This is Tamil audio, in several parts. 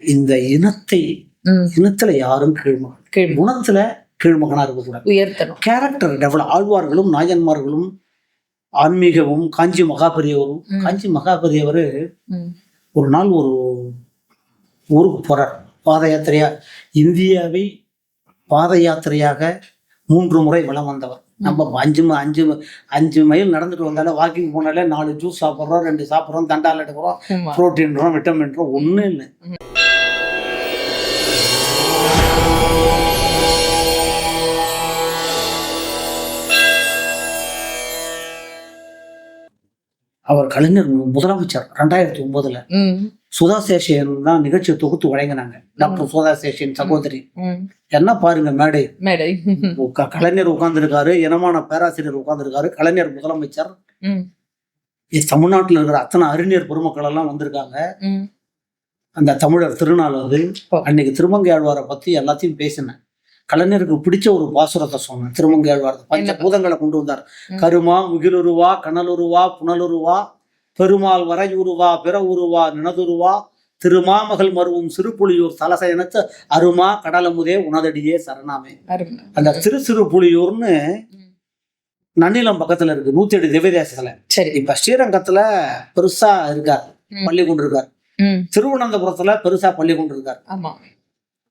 இந்த இனத்தை. இனத்துல யாரும் கீழ்மகன். கீழ் குணத்துல கீழ்மகனா இருக்கக்கூடாது உயர்த்தணும். கேரக்டர் டெவலப் ஆழ்வார்களும் நாயன்மார்களும் ஆன்மீகமும் காஞ்சி மகாபெரியவரும். காஞ்சி மகாபெரியவர். ஒரு நாள் ஒரு ஊருக்கு போறார். பாத யாத்திரையா இந்தியாவை பாத யாத்திரையாக மூன்று முறை வலம் வந்தவர். நம்ம அஞ்சு அஞ்சு அஞ்சு மைல் நடந்துட்டு வந்தாலே வாக்கிங் போனாலே நாலு ஜூஸ் சாப்பிட்றோம் ரெண்டு சாப்பிட்றோம் தண்டால் எடுக்கிறோம். ப்ரோட்டீன்றோம் விட்டமின்றோம் ஒன்றும் இல்லை. அவர் கலைஞர் முதலமைச்சர் ரெண்டாயிரத்தி ஒன்பதுல. சுதா சேஷியன் தான் நிகழ்ச்சியை தொகுத்து வழங்கினாங்க. டாக்டர் சுதா சேஷியன் சகோதரி. என்ன பாருங்க மேடை. மேடை. கலைஞர் உட்கார்ந்திருக்காரு இனமான பேராசிரியர் உட்கார்ந்திருக்காரு கலைஞர் முதலமைச்சர். தமிழ்நாட்டுல இருக்கிற அத்தனை அறிஞர் பெருமக்கள் எல்லாம் வந்திருக்காங்க. அந்த தமிழர் திருநாள் ஓ. அன்னைக்கு திருமங்கையாழ்வாரை பத்தி எல்லாத்தையும் பேசினேன். கலைஞருக்கு பிடிச்ச ஒரு பாசுரத்தை சொன்னேன் திருமங்கையாழ்வார் பஞ்ச பூதங்களை கொண்டு வந்தார். கருமா முகிலுருவா கனலுருவா புனலுருவா பெருமாள் வரையுருவா பிற உருவா நினதுருவா திருமாமகள் மருவும் சிறுபுலியூர் தலசயனத்து அருமா கடலமுதே உனதடியே சரணாமே. அந்த திரு சிறு புலியூர்னு. நன்னிலம் பக்கத்துல இருக்கு நூத்தி எட்டு திவ்யதேசத்துல சரி இப்ப ஸ்ரீரங்கத்துல பெருசா இருக்கார். பள்ளி கொண்டு இருக்கார். திருவனந்தபுரத்துல பெருசா பள்ளி கொண்டு இருக்கார் ஆமா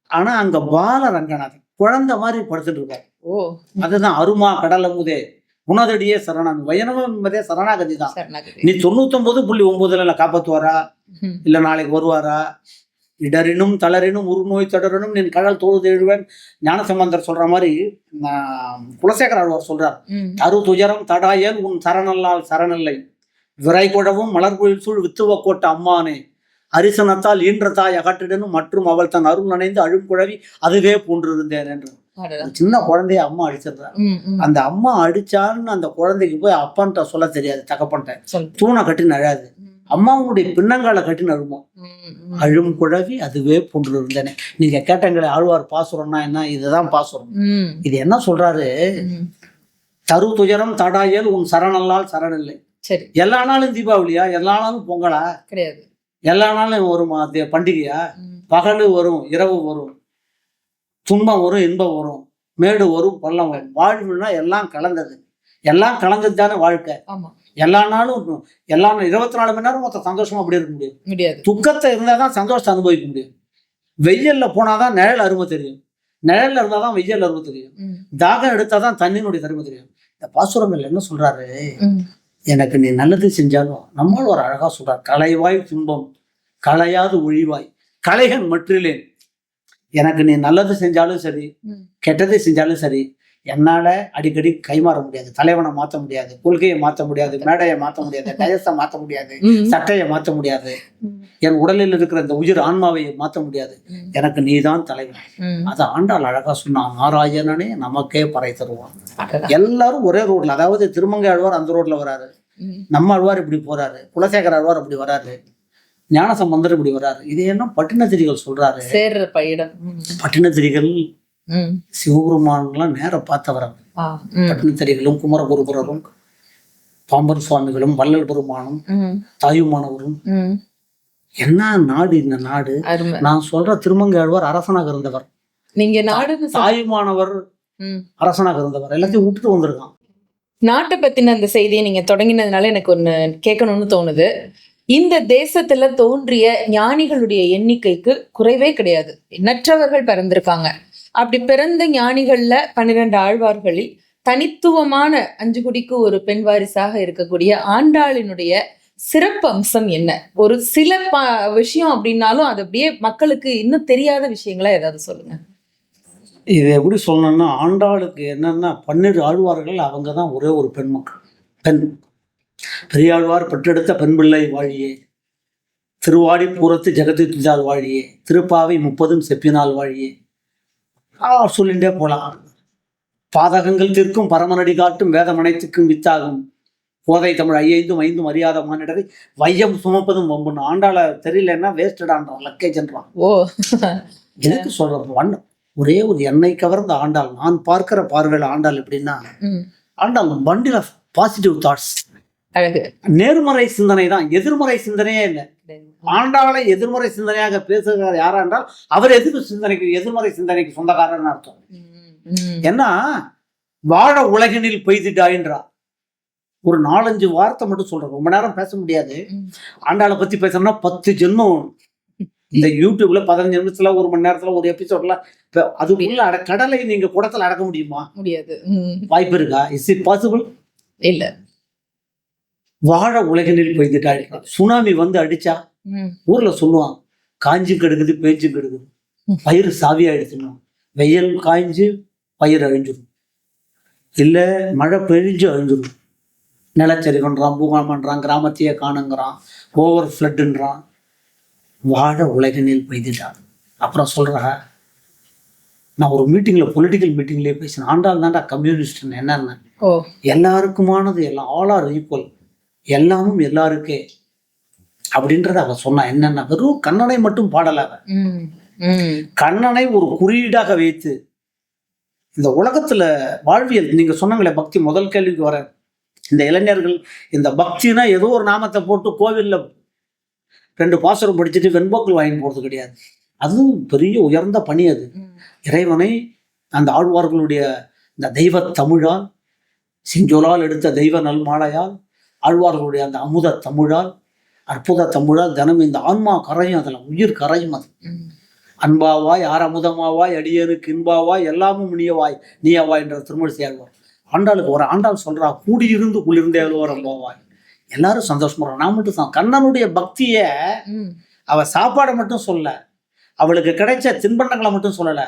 ஆனா அங்க பால ரங்கநாதன் குழந்தை மாதிரி படுத்துட்டு இருக்கார் ஓ. அதுதான் அருமா கடலமுதே. உனதடியே சரணாமி என்பதே சரணாகதி தான். நீ தொண்ணூத்தொன்பது புள்ளி ஒன்பதுல காப்பாத்துவாரா. இல்ல நாளைக்கு வருவாரா? இடரினும் தளரினும் உருநோய் தொடரினும் நீ கடல் தோழுது எழுவேன் ஞானசம்பந்தர் சொல்ற மாதிரி குலசேகர ஆழ்வார் சொல்றார். தரு துயரம் தடாயல் உன் சரணல்லால் சரணல்லை. விரை குழவும் மலர்குழில் சூழ் வித்துவ கோட்ட அம்மானே. அரிசனத்தால் ஈன்ற தாய் அகற்றிடனும் மற்றும் அவள் தன் அருள் நனைந்து அழும் குழவி அதுவே போன்றிருந்தேன் என்று. சின்ன குழந்தைய அம்மா அடிச்சிடுறா. அந்த அம்மா அடிச்சான்னு அந்த குழந்தைக்கு போய் அப்பான்ட்ட சொல்ல தெரியாது தகப்பன்ட்ட. தூணை கட்டி நழாது. அம்மாவுடைய பின்னங்கால கட்டி நழுமோ. அழும் குழவி அதுவே போன்று இருந்தேனே நீங்க கேட்டங்களே ஆழ்வார் பாசுரம்னா என்ன? இதுதான் பாசுரம் இது என்ன சொல்றாரு. தரு துயரம் தடாயல் உன் சரணல்லால் சரணில்லை சரி. எல்லா நாளும் தீபாவளியா? எல்லா நாளும் பொங்கலா? கிடையாது. எல்லா நாளும் வருமா? தே- பண்டிகையா? பகலு வரும் இரவு வரும் துன்பம் வரும் இன்பம் வரும் மேடு வரும் பள்ளம் வரும். வாழ்வுனா எல்லாம் கலந்தது. எல்லாம் கலந்தது தானே வாழ்க்கை எல்லா நாளும் எல்லா இருபத்தி நாலு மணி நேரம் மொத்த சந்தோஷமா அப்படி இருக்க முடியும். முடியாது. துக்கத்தை இருந்தால் தான் சந்தோஷத்தை அனுபவிக்க முடியும். வெயில்ல போனாதான் நிழல் அருமை தெரியும். நிழல்ல இருந்தால் தான் வெயில் அருமை தெரியும். தாகம் எடுத்தால் தான் தண்ணியினுடைய தருமை தெரியும். இந்த பாசுரங்கள் என்ன சொல்றாரு. எனக்கு நீ நல்லது செஞ்சாலும் நம்மளும் ஒரு அழகா சொல்றார் கலைவாய் துன்பம் கலையாது ஒழிவாய் கலைகன் மற்றிலேன் எனக்கு நீ நல்லது செஞ்சாலும் சரி. கெட்டது செஞ்சாலும் சரி என்னால அடிக்கடி கைமாற முடியாது தலைவனை மாத்த முடியாது கொள்கையை மாத்த முடியாது மேடையை மாத்த முடியாது டயஸை மாத்த முடியாது சட்டையை மாத்த முடியாது. என் உடலில் இருக்கிற இந்த உயிர் ஆன்மாவை மாத்த முடியாது. எனக்கு நீதான் தலைவன். அது ஆண்டாள் அழகா சொன்னான் நாராயணனே நமக்கே பறை தருவான். எல்லாரும் ஒரே ரோட்ல அதாவது திருமங்கை ஆழ்வார் அந்த ரோட்ல வராரு. நம்ம ஆழ்வார் இப்படி போறாரு குலசேகர ஆழ்வார் அப்படி வராரு ஞானசம்பந்தர் இப்படி வராரு. இது என்ன பட்டினத்திரிகள் சொல்றாரு? பட்டினத்திரிகள். சிவபெருமான்லாம் நேர பார்த்தவர் ஆ, ம், பட்டினத்திரிகளும் குமரகுருபரரும் பாம்பன் சுவாமிகளும் வள்ளல் பெருமானும் தாயுமானவரும். என்ன நாடு இந்த நாடு? நான் சொல்ற திருமங்கை ஆழ்வார் அரசனாக இருந்தவர். நீங்க சொல்- தாயுமானவர். அரசனாக இருந்தவர். எல்லாத்தையும் விட்டுட்டு வந்திருக்கான். நாட்டை பத்தின அந்த செய்தியை நீங்க தொடங்கினதுனால எனக்கு ஒண்ணு கேட்கணும்னு தோணுது. இந்த தேசத்துல தோன்றிய ஞானிகளுடைய எண்ணிக்கைக்கு குறைவே கிடையாது. எண்ணற்றவர்கள் பிறந்திருக்காங்க. அப்படி பிறந்த ஞானிகள்ல பன்னிரண்டு ஆழ்வார்களில் தனித்துவமான அஞ்சு குடிக்கு ஒரு பெண் வாரிசாக இருக்கக்கூடிய ஆண்டாளினுடைய சிறப்பு அம்சம் என்ன? ஒரு சில ப விஷயம் அப்படின்னாலும் அது அப்படியே மக்களுக்கு இன்னும் தெரியாத விஷயங்களா ஏதாவது சொல்லுங்க. இது எப்படி சொல்லணும்னா ஆண்டாளுக்கு என்னன்னா பன்னிரு ஆழ்வார்கள் அவங்க தான் ஒரே ஒரு பெண் மக்கள். பெண். பெரியாழ்வார் பெற்றெடுத்த பெண் பிள்ளை வாழியே. திருவாடி பூரத்து ஜெகதி வாழியே. திருப்பாவை முப்பதும் செப்பினால் வாழியே. ஆ சொல்லிண்டே போலாம். பாதகங்கள் தீர்க்கும் பரமனடி காட்டும் வேதம் அனைத்துக்கும் வித்தாகும். போதை தமிழ் ஐயைந்தும் ஐந்தும் அறியாத மானிடரை வையம் சுமப்பதும் வம்புன்னு. ஆண்டாள தெரியலன்னா வேஸ்டடான்றான் லக்கேஜ்ன்றான் ஓ. எதுக்கு சொல்றது வண்ண ஒரே ஒரு எண்ணெய் கவர்ந்த ஆண்டாள் நான் பார்க்கிற பார்வையில் ஆண்டாள் எப்படின்னா Andal bundle of positive thoughts நேர்மறை சிந்தனை தான் எதிர்மறை சிந்தனையே இல்லை. ஆண்டாளை எதிர்மறை சிந்தனையாக பேசுகிறார் யாரா என்றால் அவர் எதிர் சிந்தனைக்கு எதிர்மறை சிந்தனைக்கு சொந்தக்காரர்னு அர்த்தம். ஏன்னா வாழ உலகினில் பெய்திட்டாயின்றா ஒரு நாலஞ்சு வார்த்தை மட்டும் சொல்றேன். ரொம்ப நேரம் பேச முடியாது. ஆண்டாளை பத்தி பேசணும்னா பத்து ஜென்மம். இந்த யூடியூப்ல பதினஞ்சு நிமிஷத்துல ஒரு மணி நேரத்துல ஒரு எபிசோட்ல அதுக்குள்ள அட கடலை நீங்க குடத்துல அடக்க முடியுமா? முடியாது. வாய்ப்பு இருக்கா? இஸ் இட் பாசிபிள் இல்ல. வாழ உலகினில் பெய்திட்டாள் சுனாமி வந்து அடிச்சா? ஊர்ல சொல்லுவான் காஞ்சி கெடுக்குது பேச்சு கெடுக்குது. பயிர் சாவி ஆயிடுச்சுன்னு வெயில் காய்ஞ்சு பயிர் அழிஞ்சிடும் இல்ல மழை பெழிஞ்சு அழிஞ்சிடும் நிலச்சரிவுன்றான் பூகம்பன்றான் கிராமத்தையே காணுங்கிறான் ஓவர் ஃப்ளட்டுன்றான். வாழ உலகினில் பெய்துட்டான். அப்புறம் சொல்றா நான் ஒரு மீட்டிங்ல பொலிட்டிக்கல் மீட்டிங்லயே பேசினேன். ஆண்டாள் தான்டா கம்யூனிஸ்ட் என்னன்னு எல்லாருக்குமானது எல்லாம் ஆல் ஆர் ஈக்குவல் எல்லாமும் எல்லாருக்கே. அப்படின்றத அவ சொன்னா என்னன்னா வெறும் கண்ணனை மட்டும் பாடல அவ. கண்ணனை ஒரு குறியீடாக வைத்து இந்த உலகத்துல வாழ்வியல் நீங்க சொன்னங்களே பக்தி முதல் கேள்விக்கு வர இந்த இளைஞர்கள் இந்த பக்தினா ஏதோ ஒரு நாமத்தை போட்டு கோவில்ல ரெண்டு பாசுரம் படிச்சுட்டு வெண்போக்கள் வாங்கி போறது கிடையாது அதுவும் பெரிய உயர்ந்த பணி அது. இறைவனை அந்த ஆழ்வார்களுடைய இந்த தெய்வ தமிழால் செஞ்சொலால் எடுத்த தெய்வ நல்மாலையால் ஆழ்வார்களுடைய அந்த அமுத தமிழால் அற்புத தமிழால் தினம் இந்த ஆன்மா கரையும் அதில் உயிர் கரையும் அது. அன்பாவாய் ஆரமுதமாவாய் அடியனுக்கு இன்பாவாய் எல்லாமும் நீயவாய் நீயவாய் என்ற திருமணி ஆழ்வார் ஆண்டாளுக்கு ஒரு ஆண்டாள் சொல்றா கூடியிருந்து குளிர்ந்தே அலுவரம் போவாய் எல்லாரும் சந்தோஷமா நான் மட்டும் தான் கண்ணனுடைய பக்தியை. அவ சாப்பாடை மட்டும் சொல்ல அவளுக்கு கிடைச்ச தின்பண்டங்களை மட்டும் சொல்லல.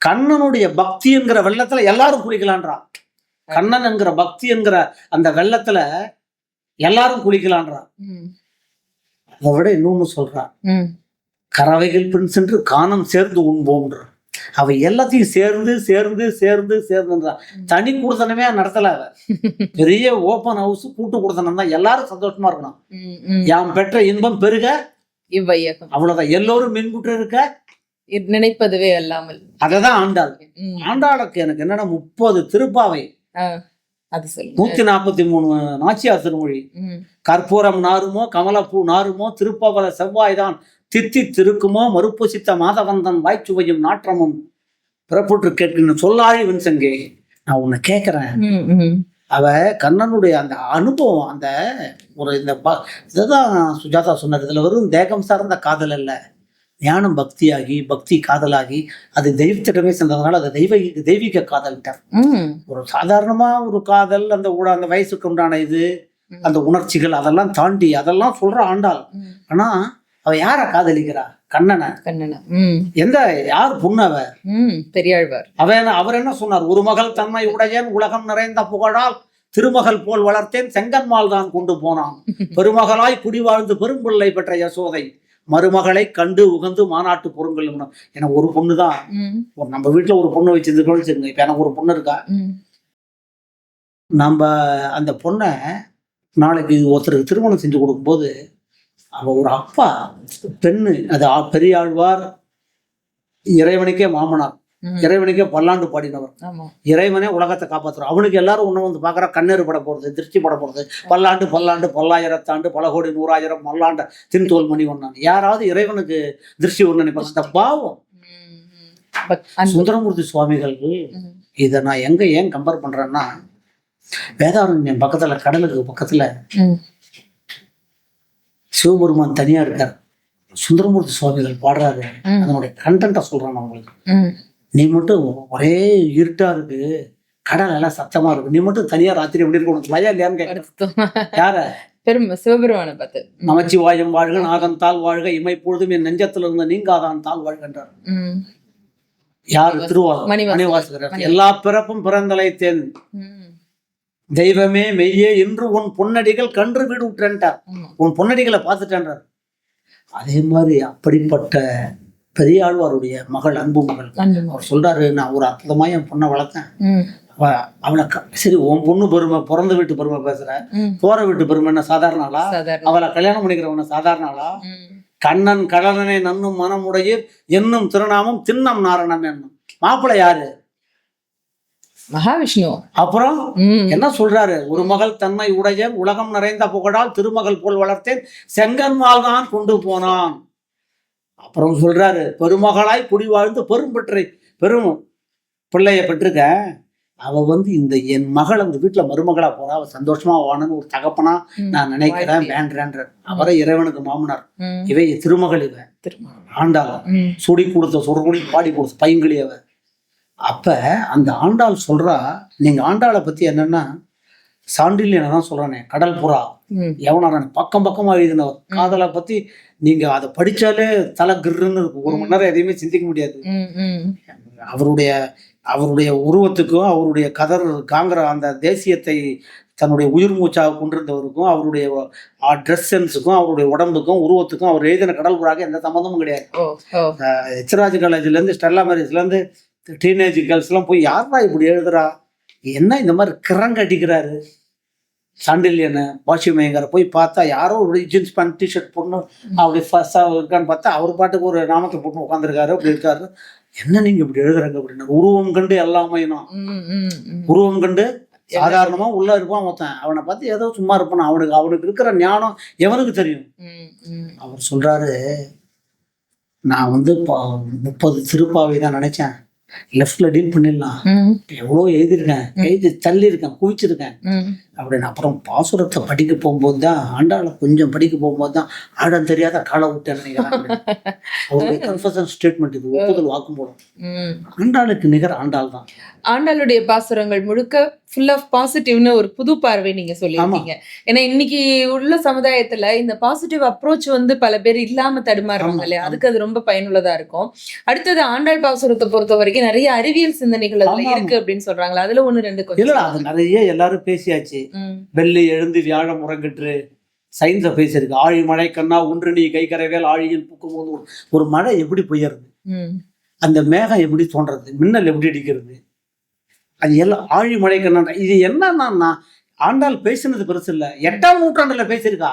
கண்ணனுடைய பக்தி என்கிற வெள்ளத்துல எல்லாரும் குளிக்கலான்றா. கண்ணன் என்கிற பக்தி என்கிற அந்த வெள்ளத்துல எல்லாரும் குளிக்கலான்றா. ம். அதை விட இன்னொன்னு சொல்றா. ம். கறவைகள் பின் சென்று காணம் சேர்ந்து உண்போம்ன்ற. அவ எல்லாத்தையும் சேர்ந்து சேர்ந்து சேர்ந்து சேர்ந்துன்றா. தனி குடுத்தனமே நடத்தல அவ. பெரிய ஓப்பன் ஹவுஸ் கூட்டு குடுத்தனம் தான் எல்லாரும் சந்தோஷமா இருக்கணும். யாம் பெற்ற இன்பம் பெருக? இவ்வையகம். அவ்வளவுதான். எல்லோரும் மின்புற்று இருக்க? நினைப்பதுவே அல்லாமல். அததான் ஆண்டாள். ஆண்டாளுக்கு எனக்கு என்னன்னா முப்பது திருப்பாவை. நூத்தி நாற்பத்தி மூணு நாச்சியார் திருமொழி. ம். கற்பூரம் நாருமோ கமலப்பூ நாருமோ திருப்பவல செவ்வாய்தான். தித்தி திருக்குமோ மறுப்புசித்த மாதவந்தன் வாய்ச்சுவையும் நாற்றமும் பிறப்புற்று கேட்கின்ற சொல்லாழி வின்சங்கே. நான் உன்னை கேட்கிறேன். அவ கண்ணனுடைய அந்த அனுபவம் அந்த ஒரு இந்த இதுதான் சுஜாதா சொன்னது. இதுல வெறும் தேகம் சார்ந்த காதல் அல்ல. ஞானம் பக்தியாகி பக்தி காதலாகி அது தெய்வத்திடமே சென்றதுனால அது தெய்வ தெய்வீக காதல்ட்டார். ஒரு சாதாரணமா ஒரு காதல் அந்த உட- அந்த வயசுக்கு உண்டான இது. அந்த உணர்ச்சிகள் அதெல்லாம் தாண்டி அதெல்லாம் சொல்ற ஆண்டாள். ஆனா அவ யார காதலிக்கிறா? கண்ணனை. கண்ணனா. எந்த யார் பொண்ணு அவ? பெரியாழ்வார். அவ அவர் என்ன சொன்னார்? ஒரு மகள் தன்மை உடையேன் உலகம் நிறைந்த புகழால் திருமகள் போல் வளர்த்தேன் செங்கன்மால் தான் கொண்டு போனான். பெருமகளாய் குடி வாழ்ந்து பெரும்பிள்ளை பெற்ற யசோதை. மருமகளை கண்டு உகந்து மாநாட்டு பொருட்கள் எனக்கு ஒரு பொண்ணு தான் நம்ம வீட்டுல ஒரு பொண்ணு வச்சிருக்கோம்னு வச்சுருங்க இப்ப எனக்கு ஒரு பொண்ணு இருக்கா? நம்ம அந்த பொண்ணை நாளைக்கு ஒருத்தருக்கு திருமணம் செஞ்சு கொடுக்கும்போது அவ ஒரு அப்பா பெண்ணு அது ஆ- பெரியாழ்வார் இறைவனுக்கே மாமனார். இறைவனுக்கே பல்லாண்டு பாடினவர். இறைவனே உலகத்தை காப்பாற்றுறார் அவனுக்கு எல்லாரும் ஒண்ணு வந்து பார்க்குறா கண்ணீர் பட போறது திருச்சி பட போறது. பல்லாண்டு பல்லாண்டு பல்லாயிரத்தாண்டு பல கோடி நூறாயிரம் மல்லாண்ட தின்தோல் மணி ஒன்னான். யாராவது இறைவனுக்கு திருஷ்டி ஒன்று நினைப்பாங்க. அந்த பாவம். சுந்தரமூர்த்தி சுவாமிகள் இதை நான் எங்க ஏன் கம்பேர் பண்றேன்னா வேதாரண்யம் பக்கத்துல கடலுக்கு பக்கத்துல சிவபெருமான் தனியா இருக்கார். சுந்தரமூர்த்தி சுவாமிகள் பாடுறாரு. அதனுடைய கண்டென்ட்டை உங்களுக்கு. ம். நீ மட்டும் ஒரே இருட்டா இருக்கு. கடல் எல்லாம் சத்தமா இருக்கு. நீ மட்டும் தனியா ராத்திரி எப்படி இருக்க உனக்கு பயம் இல்லையான்னு யார? பெரும் சிவபெருமானை பார்த்து. நமச்சிவாயம் வாழ்க நாதன் தாள் வாழ்க இமை பொழுதும் என் நெஞ்சத்தில் இருந்த நீங்காதான் தாள் வாழ்கின்றார். யாரு? திருவாரூர் மணிவாசகர். எல்லா பிறப்பும் பிறந்தலைத்தேன். தெய்வமே மெய்யே இன்று உன் பொன்னடிகள் கன்று வீடு விட்டுறேன்ட்டார். உன் பொன்னடிகளை பார்த்துட்டேன்றார். அதே மாதிரி அப்படிப்பட்ட பெரியாழ்வாருடைய மகள் அன்பு மகள். அவர் சொல்றாரு நான் ஒரு அற்புதமா என் பொண்ணை வளர்த்தேன். அவளை சரி உன் பொண்ணு பெருமை பிறந்த வீட்டு பெருமை பேசுற. போற வீட்டு பெருமை என்ன சாதாரண ஆளா? அவளை கல்யாணம் பண்ணிக்கிறவன சாதாரண ஆளா? கண்ணன் கடலனை நன்னும் மனமுடையீர் என்னும் திருநாமம் திண்ணம் நாரணம் என்னும். மாப்பிள்ளை யாரு? மகாவிஷ்ணு. அப்புறம் என்ன சொல்றாரு? ஒரு மகள் தன்மை உடைய உலகம் நிறைந்த புகழால் திருமகள் போல் வளர்த்தேன். செங்கன்மால் தான் கொண்டு போனான். அப்புறம் சொல்றாரு பெருமகளாய் குடி வாழ்ந்து பெரும் பெற்றை பெரும் பிள்ளைய பெற்றிருக்க அவ வந்து இந்த என் மகள் அந்த வீட்டுல மருமகளா போறா அவ சந்தோஷமா வாழணும்னு ஒரு தகப்பனா. நான் நினைக்கிறேன். வேண்டேன்ற அவரை இறைவனுக்கு மாமனார். இவை திருமகள் இவ திருமணம். ஆண்டாள். சுடி கொடுத்த சுரகுடி பாடி கொடுத்த பைங்கிளி அவ அப்ப அந்த ஆண்டாள் சொல்றா நீங்க ஆண்டாளை பத்தி என்னன்னா சான்றில் தான் சொல்றேனே கடல் புறா. எவனாரான பக்கம் பக்கமா எழுதினவர். காதலை பத்தி நீங்க அதை படிச்சாலே தலை கிருன்னு இருக்கும். ஒரு மணி நேரம் எதையுமே சிந்திக்க முடியாது. அவருடைய அவருடைய உருவத்துக்கும் அவருடைய கதர் காங்கிர அந்த தேசியத்தை தன்னுடைய உயிர் மூச்சாக கொண்டிருந்தவருக்கும் அவருடைய ட்ரெஸ் சென்ஸுக்கும் அவருடைய உடம்புக்கும் உருவத்துக்கும் அவர் எழுதின கடல் புறாக எந்த சம்மந்தமும் கிடையாது. எச்ராஜ் காலேஜ்லேருந்து ஸ்டெல்லா மேரேஜ்லேருந்து டீனேஜ் கேர்ள்ஸ்லாம் போய் யாரா இப்படி எழுதுறா? என்ன இந்த மாதிரி கிறங்க அடிக்கிறாரு சாண்டில்யனை வாஷி மயங்கரை போய் பார்த்தா யாரோ ஒரு ஜீன்ஸ் பேண்ட் டிஷர்ட் போடணும் அப்படி ஃபர்ஸ்டாக இருக்கான்னு பார்த்தா அவர் பாட்டுக்கு ஒரு நாமத்தை போட்டு உட்காந்துருக்காரு அப்படி இருக்காரு. என்ன நீங்க இப்படி எழுதுறாங்க அப்படின்னா? உருவம் கண்டு எல்லாமே. உருவம் கண்டு சாதாரணமா உள்ள இருப்பான் ஒருத்தன். அவனை பார்த்து ஏதோ சும்மா இருப்பான். அவனுக்கு அவனுக்கு இருக்கிற ஞானம் எவனுக்கு தெரியும். அவர் சொல்றாரு நான் வந்து முப்பது திருப்பாவை தான் நினைச்சேன். லெஃப்ட்ல டீல் பண்ணிடலாம். எவ்வளோ எழுதியிருக்கேன்? எழுதி தள்ளி இருக்கேன் குவிச்சிருக்கேன். அப்படின்னு அப்புறம் பாசுரத்தை படிக்க போகும்போது தான் ஆண்டாளை கொஞ்சம் படிக்க போகும்போது தான் ஆடம் தெரியாத காலை விட்டேன்னு நினைக்கிறேன் கன்ஃபர்ஷன் ஸ்டேட்மெண்ட் இது ஒப்புதல் வாக்குமூலம். ம். ஆண்டாளுக்கு நிகர் ஆண்டாள் தான். ஆண்டாளுடைய பாசுரங்கள் முழுக்க ஃபுல் ஆஃப் பாசிட்டிவ்னு ஒரு புது பார்வை நீங்க சொல்லியிருக்கீங்க. ஏன்னா இன்னைக்கு உள்ள சமுதாயத்துல இந்த பாசிட்டிவ் அப்ரோச் வந்து பல பேர் இல்லாம தடுமாறுறாங்க இல்லையா. அதுக்கு அது ரொம்ப பயனுள்ளதா இருக்கும். அடுத்தது ஆண்டாள் பாசுரத்தை பொறுத்த வரைக்கும் நிறைய அறிவியல் சிந்தனைகள் அதுல இருக்கு அப்படின்னு சொல்றாங்களா அதுல ஒண்ணு ரெண்டு இல்ல கொஞ்சம் அது நிறைய எல்லாரும் பேசியாச்சு. வெள்ளி எழுந்து வியாழம் முறங்கிட்டு சயின்ஸை பேசியிருக்கு. ஆழி மழை கண்ணா ஒன்று நீ கை கரைவேல் ஆழியில் பூக்கும் போது ஒரு- மழை எப்படி பெய்யறது? அந்த மேகம் எப்படி தோன்றது? மின்னல் எப்படி அடிக்கிறது? அது எல்லாம் ஆழி மழை கண்ணா இது என்னன்னா ஆண்டாள் பேசினது பெருசு இல்ல. எட்டாம் நூற்றாண்டுல பேசியிருக்கா.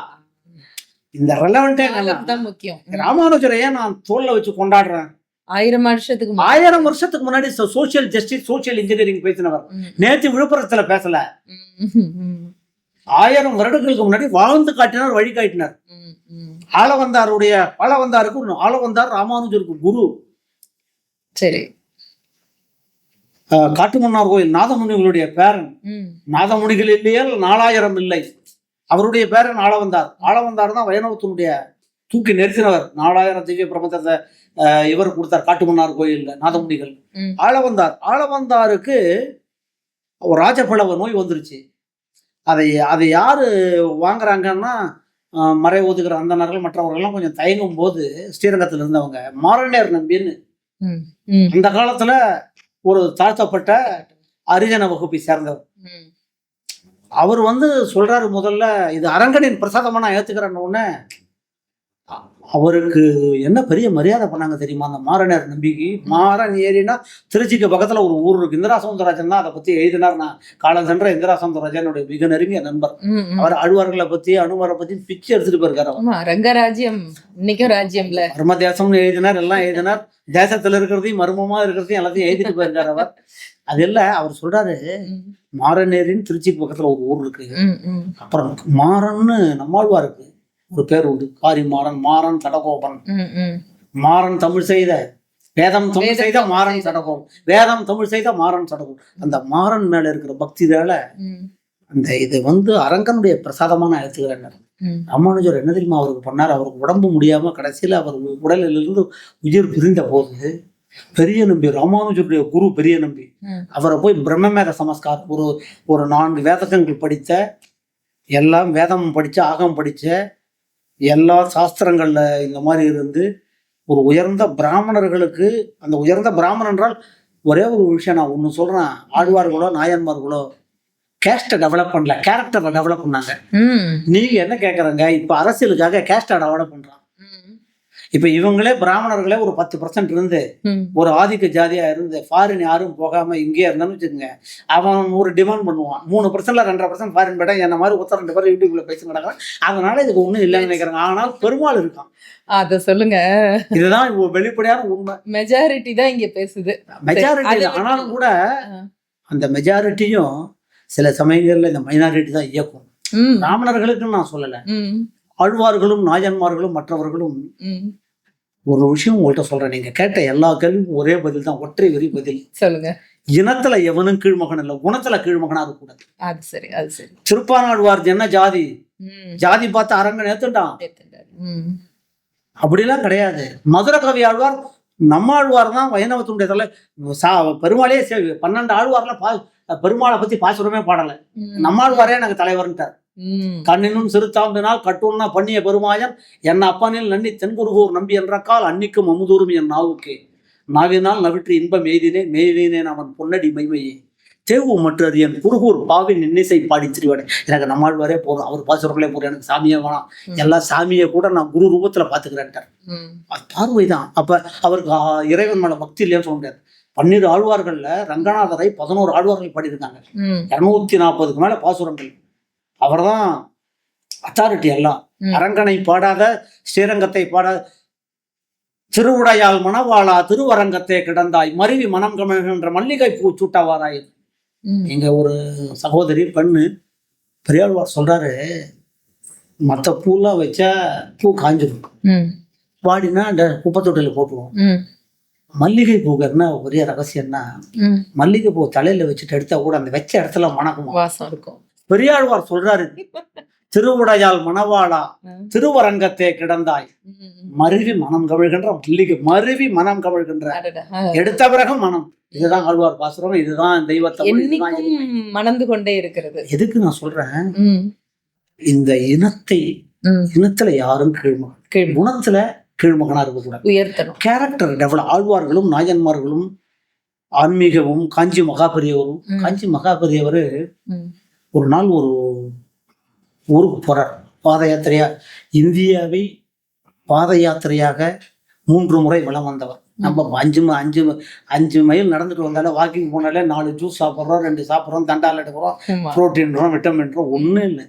இந்த ரெலவெண்டே தான் முக்கியம். ராமானுஜரை ஏன் நான் தோல்ல வச்சு கொண்டாடுறேன்? ஆயிரம் வருஷத்துக்கு. ஆயிரம் வருஷத்துக்கு முன்னாடி சோசியல் ஜஸ்டிஸ் சோசியல் இன்ஜினியரிங் பேசினவர். நேத்து விழுப்புரத்துல பேசல. ஆயிரம் வருடங்களுக்கு முன்னாடி வாழ்ந்து காட்டினார் வழி காட்டினார். ஆளவந்தாருடைய ஆளவந்தாருக்கு ஆளவந்தார் ராமானுஜருக்கு குரு. சரி. காட்டுமன்னார் கோயில் நாதமுனிகளுடைய பேரன். நாதமுனிகள் இல்லையே நாலாயிரம் இல்லை. அவருடைய பேரன் ஆளவந்தார். ஆளவந்தார் தான் வைணவத்தினுடைய தூக்கி நிறுத்தினவர். நாலாயிரம் திவ்ய பிரபந்தத்தை இவர் கொடுத்தார் காட்டுமன்னார் கோயில்ல நாதமுனிகள். ஆளவந்தார். ஆளவந்தாருக்கு ஒரு ராஜபலவ நோய் வந்துருச்சு. அதை அதை யாரு வாங்குறாங்கன்னா மறை ஒதுக்குற அந்தனர்கள் மற்றவர்கள்லாம் கொஞ்சம் தயங்கும் போது ஸ்ரீரங்கத்தில் இருந்தவங்க மாரண்யர் நம்பின்னு அந்த காலத்துல ஒரு தாழ்த்தப்பட்ட அரிஜன வகுப்பை சேர்ந்தவர். அவர் வந்து சொல்றாரு முதல்ல இது அரங்கனின் பிரசாதமா நான் ஏத்துக்கிறேன்னு அவருக்கு என்ன பெரிய மரியாதை பண்ணாங்க தெரியுமா? அந்த மாரனர் நம்பிக்கை. மாறன் ஏரினா திருச்சிக்கு பக்கத்துல ஒரு ஊர் இருக்கு. இந்திரா சவுந்தரராஜன் தான் அதை பத்தி எழுதினார். நான் காலம் சென்ற இந்திரா சவுந்தரராஜனுடைய மிக நெருங்கிய நண்பர். அவர் ஆழ்வார்களை பத்தி அனுமரை பத்தி பிச்சு எடுத்துட்டு போயிருக்காரு ரங்கராஜ்யம் இன்னைக்கும் ராஜ்யம்ல. மர்ம தேசம்னு எழுதினார் எல்லாம் எழுதினார். தேசத்துல இருக்கிறதையும் மர்மமா இருக்கிறதையும் எல்லாத்தையும் எழுதிட்டு போயிருக்காரு அவர். அது இல்ல அவர் சொல்றாரு ம், மாரநேரின்னு திருச்சிக்கு பக்கத்துல ஒரு ஊர் இருக்கு. அப்புறம் மாறன்னு நம்மாழ்வாருக்கு. ஒரு பேர் உண்டு காரி மாறன் மாறன் சடகோபன். மாறன் தமிழ் செய்த வேதம் தமிழ் செய்த மாறன். சடகோபன் வேதம் தமிழ் செய்த மாறன் சடகோபன் அந்த மாறன் மேல இருக்கிற பக்தியால ம், அந்த இது வந்து அரங்கனுடைய பிரசாதமா நான் எடுத்துக்கிறேன் ம். ராமானுஜர் என்ன தெரியுமா அவருக்கு பண்ணார் அவருக்கு உடம்பு முடியாம கடைசியில அவர் உடலிலிருந்து உயிர் பிரிந்த போது பெரிய நம்பி ராமானுஜருடைய குரு பெரிய நம்பி. அவரை போய் பிரம்மமேத சமஸ்காரம் ஒரு ஒரு நான்கு வேதகங்கள் படித்த எல்லாம் வேதம் படிச்ச ஆகம் படிச்ச எல்லா சாஸ்திரங்கள்ல இந்த மாதிரி இருந்து ஒரு உயர்ந்த பிராமணர்களுக்கு அந்த உயர்ந்த பிராமணன் என்றால் ஒரே ஒரு விஷயம் நான் ஒன்று சொல்றேன். ஆழ்வார்களோ நாயன்மார்களோ கேஸ்ட்டை டெவலப் பண்ணல கேரக்டரை டெவலப் பண்ணாங்க. ம், நீங்க என்ன கேட்குறங்க இப்போ அரசியலுக்காக கேஸ்ட்டை டெவலப் பண்றான். ம், இப்போ இவங்களே பிராமணர்களே ஒரு பத்து பர்சன்ட் இருந்து. ஒரு ஆதிக்க ஜாதியா இருந்து ஃபாரின் யாரும் போகாம இங்கேயே இருந்தான்னு வச்சுக்கோங்க. அவன் ஒரு டிமாண்ட் பண்ணுவான். மூணு பர்சன்ட்ல ரெண்டரை பர்சன்ட் ஃபாரின் போயிட்டா என்ன மாதிரி ஒருத்தர் ரெண்டு பேர் யூடியூப்ல பேசி கிடக்குறான் அதனால இதுக்கு ஒண்ணும் இல்லைன்னு நினைக்கிறாங்க. ஆனால் பெருமாள் இருக்கான். அத சொல்லுங்க. இதுதான் வெளிப்படையான உண்மை. மெஜாரிட்டி தான் இங்க பேசுது. மெஜாரிட்டி ஆனாலும் கூட. அந்த மெஜாரிட்டியும் சில சமயங்கள்ல இந்த மைனாரிட்டி தான் இயக்கும். பிராமணர்களுக்குன்னு நான் சொல்லலை. ஆழ்வார்களும் நாயன்மார்களும் மற்றவர்களும் ஒரு விஷயம் உங்கள்கிட்ட சொல்றேன். நீங்க கேட்ட எல்லா கேள்வியும் ஒரே பதில் தான் ஒற்றை வெறி பதில். சொல்லுங்க. இனத்துல எவனும் கீழ்மகன் இல்லை குணத்துல கீழ்மகனா இருக்கக்கூடாது அது சரி அது சரி. திருப்பானாழ்வார் என்ன ஜாதி? ஜாதி பார்த்து அரங்க நேத்துட்டான் அப்படிலாம் கிடையாது. மதுர கவி ஆழ்வார் நம்ம ஆழ்வார் தான் வைணவத்தினுடைய தலை. சா பெருமாளே பன்னெண்டு ஆழ்வார்ல பா பெருமாளை பத்தி பாசுரமே பாடல. நம்ம ஆழ்வாரே எனக்கு தலைவர்ன்ட்டார். கண்ணினும் சிறுத்தாம்பினால் கட்டுன்னா பண்ணிய பெருமாயன் என் அப்பனில் நன்னி தென்குருகூர் நம்பி என்றக்கால் அன்னிக்கும் அமுதூரும் என் நாவுக்கு. நாவினால் நவிற்று இன்பம் எய்தினேன் மேய்தினேன் அவன் பொன்னடி மைமையே. தேவு மற்றது என் குருகூர் பாவின் இன்னிசை பாடி திரிவாடு. எனக்கு நம்மாழ்வாரே போதும். அவர் பாசுரங்களே போதும். எனக்கு சாமியே வேணாம். எல்லா சாமியை கூட நான் குரு ரூபத்துல பாத்துக்கிறேன்ட்டார் அது பார்வை தான் அப்ப அவருக்கு இறைவன் மேல பக்தி இல்லைன்னு சொல்ல முடியாது. பன்னிரு ஆழ்வார்கள்ல ரங்கநாதரை பதினோரு ஆழ்வார்கள் பாடியிருக்காங்க. ம். இரநூத்தி நாற்பதுக்கு மேல பாசுரங்கள். அவர்தான் அத்தாரிட்டி எல்லாம். அரங்கனை பாடாத ஸ்ரீரங்கத்தை பாடாத திருவுடையால் மணவாளா திருவரங்கத்தே கிடந்தாய் மருவி மனம் கமழ்கின்ற மல்லிகை பூ சூட்டவாராய். ம். இங்க ஒரு சகோதரி பெண்ணு பெரியாழ்வார் சொல்றாரு மற்ற பூலாம் வச்சா பூ காஞ்சிடும் இந்த குப்பை தொட்டியில் போட்டுருவோம். மல்லிகை பூக்கு என்ன பெரிய ரகசியம்னா மல்லிகை பூ தலையில வச்சுட்டு எடுத்தா கூட அந்த வச்ச இடத்துல மணக்குமா? வாசம் இருக்கும். பெரியாழ்வார் சொல்றாரு திருவுடையால் மணவாளா. திருவரங்கத்தே கிடந்தாய். மருவி மனம் கவிழ்கின்ற மல்லிகை மருவி மனம் கவிழ்கின்ற. எடுத்த பிறகு மனம். இதுதான் ஆழ்வார் பாசுரம் இதுதான் தெய்வத்தை மணந்து கொண்டே இருக்கிறது. எதுக்கு நான் சொல்றேன்? இந்த இனத்தை இனத்துல யாரும் கீழ்மகன் கீழ் குணத்துல கீழ்மகனா இருக்கக்கூடாது. உயர்த்தணும். கேரக்டர் டெவலப் ஆழ்வார்களும் நாயன்மார்களும் ஆன்மீகமும் காஞ்சி மகாபெரியவரும். காஞ்சி மகாபெரியவர் ஒரு நாள் ஒரு ஊருக்கு போறார். பாத யாத்திரையா? இந்தியாவை பாத யாத்திரையாக மூன்று முறை வலம் வந்தவர். நம்ம அஞ்சு அஞ்சு அஞ்சு மைல் நடந்துட்டு வந்தாலே வாக்கிங் போனாலே நாலு ஜூஸ் சாப்பிட்றோம் ரெண்டு சாப்பிட்றோம் தண்டால் எடுக்கிறோம் புரோட்டீன்றோம் விட்டமின்றோம் ஒன்றும் இல்லை.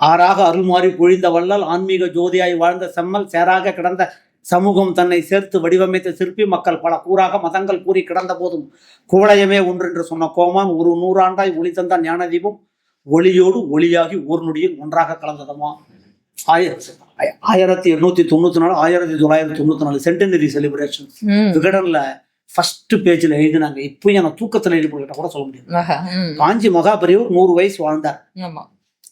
ஆறாக அருள்மாறி பொழிந்த வள்ளல் ஆன்மீக ஜோதியாய் வாழ்ந்த செம்மல் சேராக கிடந்த சமூகம் தன்னை சேர்த்து வடிவமைத்த சிற்பி மக்கள் பல கூறாக மதங்கள் கூறி கிடந்த போதும் குவளையமே ஒன்றென்று சொன்ன கோமான் ஒரு நூறாண்டாய் ஒளி தந்த ஞானதீபம் ஒளியோடு ஒளியாகி ஒரு நொடியில் ஒன்றாக கலந்ததமா ஆய ஆய- ஆயிரத்தி எண்ணூத்தி தொண்ணூத்தி நாலு ஆயிரத்தி தொள்ளாயிரத்தி தொண்ணூத்தி நாலு சென்டினரி செலிப்ரேஷன் விகடன்ல ஃபர்ஸ்ட் பேஜ்ல எழுதினாங்க. இப்போ எனக்கு தூக்கத்துல எழுதி கூட சொல்ல முடியும் காஞ்சி மகாபெரியவர் நூறு வயசு வாழ்ந்தார்.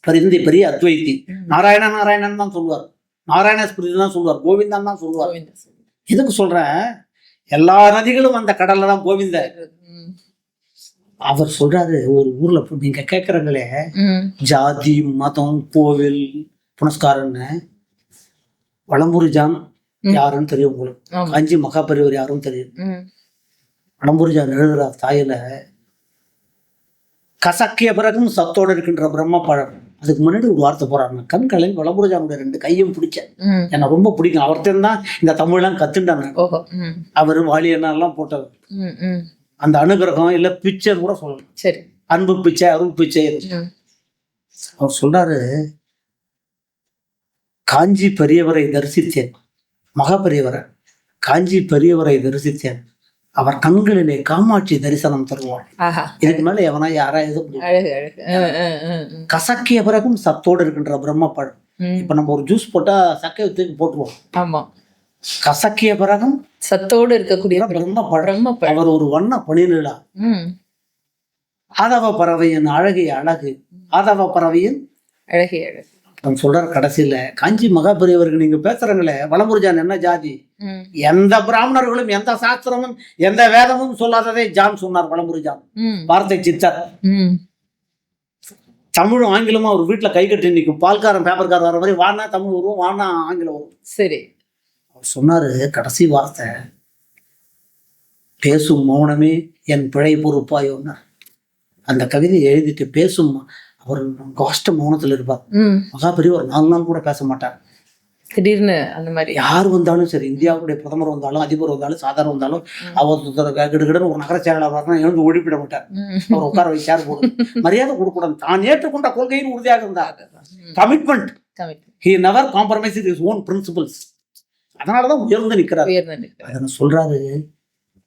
பரிந்தி பெரிய அத்வைத்தி ம். நாராயண நாராயணன் தான் சொல்லுவார். நாராயண ஸ்மிருதி தான் சொல்லுவார். கோவிந்தான் தான் சொல்லுவார். எதுக்கு சொல்றேன்? எல்லா நதிகளும் அந்த கடல்ல தான் கோவிந்த. அவர் சொல்றாரு ஒரு ஊர்ல நீங்க கேக்குறங்களே ஜாதி மதம் கோவில் புனஸ்காரன்னு வளம்புரி ஜான் ம். யாருன்னு தெரியும் உங்களுக்கு. ஆமா. காஞ்சி மகாபெரியவர் யாரும் தெரியும். வளம்புரி ஜான் எழுதுற தாயில கசக்கிய பிறகும் சத்தோடு இருக்கின்ற பிரம்ம பழம். அதுக்கு முன்னாடி ஒரு வார்த்தை போறாங்க கண் கலைஞர் வளம்புரி ஜானுடைய ரெண்டு கையும் பிடிச்சேன். எனக்கு ரொம்ப பிடிக்கும். அவர்கிட்ட தான் இந்த தமிழ்லாம் கத்துட்டாங்க. அவர் வாலி எல்லாம் போட்டவர் அந்த அனுகிரகம் இல்ல பிச்சைன்னு கூட சொல்லலாம் சரி. அன்பு பிச்சை அருள் பிச்சை. அவர் சொல்றாரு காஞ்சி பெரியவரை தரிசித்தேன். மகா பெரியவரை. காஞ்சி பெரியவரை தரிசித்தேன். அவர் கண்களிலே காமாட்சி தரிசனம் தருவாள் ஆஹா. இதுக்கு மேல எவனா யாரா எது முடியும் அழகு அழகு. ம், ம், ம், ம். கசக்கிய பிறகும் சத்தோடு இருக்கின்ற பிரம்ம பழம் ம். இப்ப நம்ம ஒரு ஜூஸ் போட்டா சக்கையை தூக்கி போட்டுருவோம். ஆமா. கசக்கிய பிறகும் சத்தோடு இருக்கக்கூடிய பிரம்ம பழம் பிரம்ம பழம் அவர் ஒரு வண்ண பணிநிலா ம். ஆதவ பறவையின் அழகிய அழகு. ஆதவ பறவையின் அழகே அழகு. அவன் சொல்றார் கடைசியில காஞ்சி மகாபெரியவருக்கு நீங்க பேசுறீங்களே வளமுருஜான் என்ன ஜாதி? எந்த பிராமணர்களும் எந்த சாஸ்திரமும் எந்த வேதமும் சொல்லாததை ஜான் சொன்னார் வளமுருஜான். வார்த்தை சித்தர். தமிழும் ஆங்கிலமும் அவர் வீட்டுல கை கட்டி நிற்கும் பால்காரன் பேப்பர்காரன் வர மாதிரி வானா தமிழ் வரும் வானா ஆங்கிலம் வரும். சரி. அவர் சொன்னாரு கடைசி வார்த்தை பேசும் மௌனமே என் பிழை பொறுப்பாயோன்னார். அந்த கவிதையை எழுதிட்டு பேசும் அவர் கஷ்ட மௌனத்தில் இருப்பார். ம். மகாபெரிய ஒரு நாலு நாள் கூட பேச மாட்டார். திடீர்னு அந்த மாதிரி. யார் வந்தாலும் சரி இந்தியாவுடைய பிரதமர் வந்தாலும் அதிபர் வந்தாலும் சாதாரண வந்தாலும் அவர் கிடுகிடன்னு ஒரு நகர செயலாளர் வரணும் எழுந்து ஒழிப்பிட மாட்டார். அவர் உட்கார வச்சு சேர் போடு மரியாதை கொடுக்கூடாது தான் ஏற்றுக்கொண்ட கொள்கையில் உறுதியாக இருந்தார். Commitment commit he never compromise his own principles அதனாலதான் உயர்ந்து நிற்கிறார். சொல்றாரு?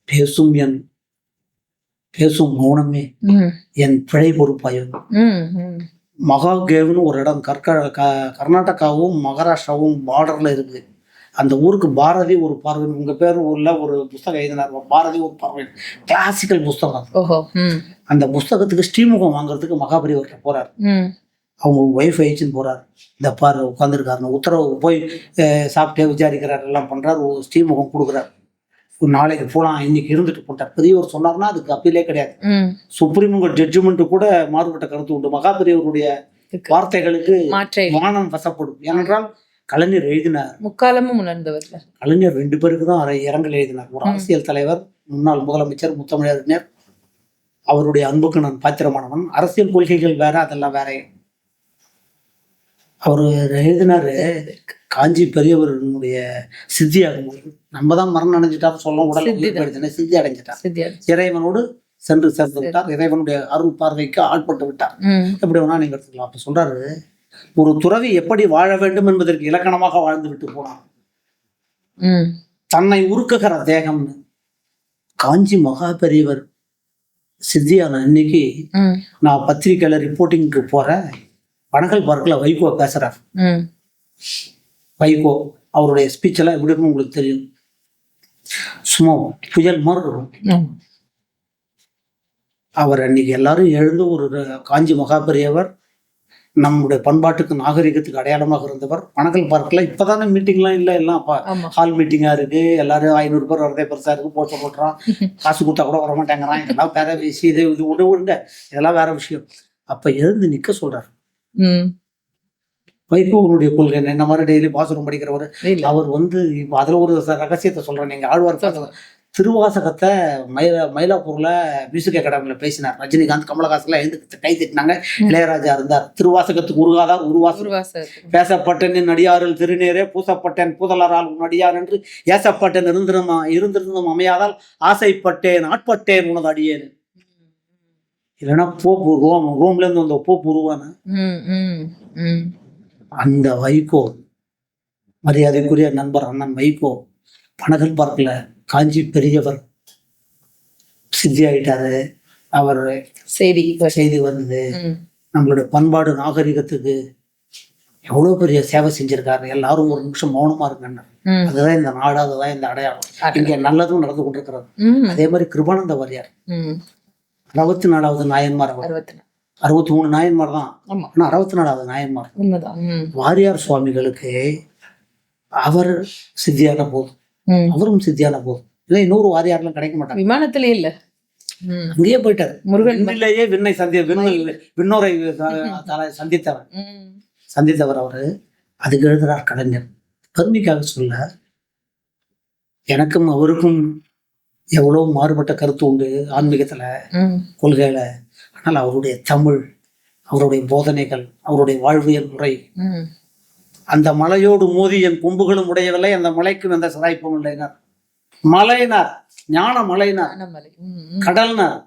பேசும் என் பேசும் மௌனமே என் பிழை ம் மகாகேவ்னு ஒரு இடம் கற்க கர்நாடகாவும் மகாராஷ்டிராவும் பார்டரில் இருக்குது அந்த ஊருக்கு பாரதி ஒரு பார்வை உங்க பேர் உள்ள ஒரு புஸ்தகம் எழுதினார். பாரதி ஒரு பார்வை. கிளாசிக்கல் புஸ்தகம் அந்த புஸ்தகத்துக்கு ஸ்ரீமுகம் வாங்குறதுக்கு மகாபரிவர்கிட்ட போறார். அவங்க ஒய்ஃப் ஆயிடுச்சுன்னு போறார். இந்த பாரு உட்காந்துருக்காருன்னு உத்தரவு போய் சாப்பிட்டே விசாரிக்கிறார் எல்லாம் பண்றார் ஸ்ரீமுகம் கொடுக்குறார். நாளைக்கு போலாம் இன்னைக்கு இருந்துட்டு போட்டார் பெரியவர் சொன்னார்னா அதுக்கு அப்பீலே கிடையாது. சுப்ரீம் கோர்ட் ஜட்ஜ்மெண்ட் கூட மாறுபட்ட கருத்து உண்டு. மகாபெரியவருடைய இருக்கு. வார்த்தைகளுக்கு வானம் வசப்படும். ஏனென்றால் கலைஞர் எழுதினார். முக்காலமும் உணர்ந்தவர்கள். கலைஞர் ரெண்டு பேருக்கு தான் இரங்கல் எழுதினார். ஒரு அரசியல் தலைவர் முன்னாள் முதலமைச்சர் முத்தமிழறிஞர் அவருடைய அன்புக்கு நான் பாத்திரமானவன். அரசியல் கொள்கைகள் வேற அதெல்லாம் வேற. அவர் எழுதினாரு காஞ்சி பெரியவர்களுடைய சித்தி அடைஞ்சு. நம்ம தான் மரணம் அடைஞ்சிட்டாரு சொல்ல உடல் சித்தி அடைஞ்சிட்டார் இறைவனோடு சென்று சேர்ந்து விட்டார் இறைவனுடைய அருள் பார்வைக்கு ஆட்பட்டு விட்டார். எப்படி வேணா நீங்க எடுத்துக்கலாம். அப்ப சொல்றாரு ஒரு துறவி எப்படி வாழ வேண்டும் என்பதற்கு இலக்கணமாக வாழ்ந்து விட்டு போனான். ம். தன்னை உருக்குகிற தேகம்னு. காஞ்சி மகா பெரியவர் சித்தியான அன்னைக்கு நான் பத்திரிக்கையில ரிப்போர்ட்டிங்க்கு போறேன். பனகல் பார்க்கில் வைகோ பேசுறார். வைகோ அவருடைய ஸ்பீச் எல்லாம் எப்படி இருக்குன்னு உங்களுக்கு தெரியும்? சும்மா புயல் மாதிரி இருக்கும். அவர் அன்னைக்கு எல்லாரும் எழுந்து ஒரு காஞ்சி மகா பெரியவர் நம்முடைய பண்பாட்டுக்கு நாகரிகத்துக்கு அடையாளமாக இருந்தவர். பனகல் பார்க்கில் இப்போதானே மீட்டிங்லாம் இல்லை எல்லாம் அப்போ ஹால் மீட்டிங்காக இருக்கு. எல்லாரும் ஐநூறு பேர் வரதே பெருசாக இருக்கு போஸ்டர் போட்டுறான். காசு கொடுத்தா கூட வர மாட்டேங்கிறான். இதெல்லாம் வேற விஷயம். இது இது விட விடுங்க இதெல்லாம் வேற விஷயம். அப்போ எழுந்து நிற்க சொல்றார். ம் வைகோவனுடைய கொள்கை என்ன? மாதிரி டெய்லி பாசுரம் படிக்கிறவர்? அவர் வந்து அதில் ஒரு ரகசியத்தை சொல்றேன். நீங்க ஆழ்வார். திருவாசகத்தை மயில மயிலாப்பூர்ல மியூசிக் அகாடமியில் பேசினார். ரஜினிகாந்த் கமலஹாசன்லாம் எழுந்து கை தட்டினாங்க. இளையராஜா இருந்தார். திருவாசகத்துக்கு உருகாதார் உருவாச பேசப்பட்டேன் அடியாரில் திருநீரே பூசப்பட்டேன் பூதலரால் உன் அடியார் என்று ஏசப்பட்டேன் இருந்திருமா இருந்திருந்தும் அமையாதால் ஆசைப்பட்டேன் ஆட்பட்டேன் உனது அடியேன். இல்லைன்னா போப்பு ரோம் ரோம்ல இருந்து வந்த போப்பு உருவான? அந்த வைகோ மரியாதைக்குரிய நண்பர் அண்ணன் வைகோ பனகல் பார்க்கல காஞ்சி பெரியவர் சித்தி ஆயிட்டாரு அவர் சரி செய்தி வந்தது நம்மளுடைய பண்பாடு நாகரிகத்துக்கு எவ்வளோ பெரிய சேவை செஞ்சிருக்காரு. எல்லாரும் ஒரு நிமிஷம் மௌனமா இருக்காங்க அதுதான் இந்த நாடு அதுதான் இந்த அடையாளம். இங்க நல்லதும் நடந்து கொண்டிருக்கிறது. அதே மாதிரி கிருபானந்த வாரியார். அறுபத்தி நாலாவது நாயன்மார் அவர். அறுபத்தி மூணு நாயன்மார் தான். ஆமா. ஆனா அறுபத்தி நாலாவது நாயன்மார். உண்மைதான். வாரியார் சுவாமிகளுக்கு அவர் சித்தியான போது ம். அவரும் சித்தியான போது இல்லை இன்னொரு வாரியார்லாம் கிடைக்க மாட்டாங்க. விமானத்திலே இல்ல. அங்கேயே போயிட்டாரு. முருகன் விண்ணிலேயே விண்ணை சந்தி விண்ணை விண்ணோரை சந்தித்தவர். சந்தித்தவர் அவரு. அதுக்கு எழுதுறார் கலைஞர். பெருமைக்காக சொல்ல எனக்கும் அவருக்கும் எவ்வளோ மாறுபட்ட கருத்து உண்டு ஆன்மீகத்துல கொள்கையில. ஆனால் அவருடைய தமிழ் அவருடைய போதனைகள் அவருடைய வாழ்வியல் முறை அந்த மலையோடு மோதி என் கொம்புகளும் உடையவில்லை அந்த மலைக்கும் எந்த சிராய்ப்பும் இல்லைனார். மலைனார் ஞான மலைனார் கடல்னார்.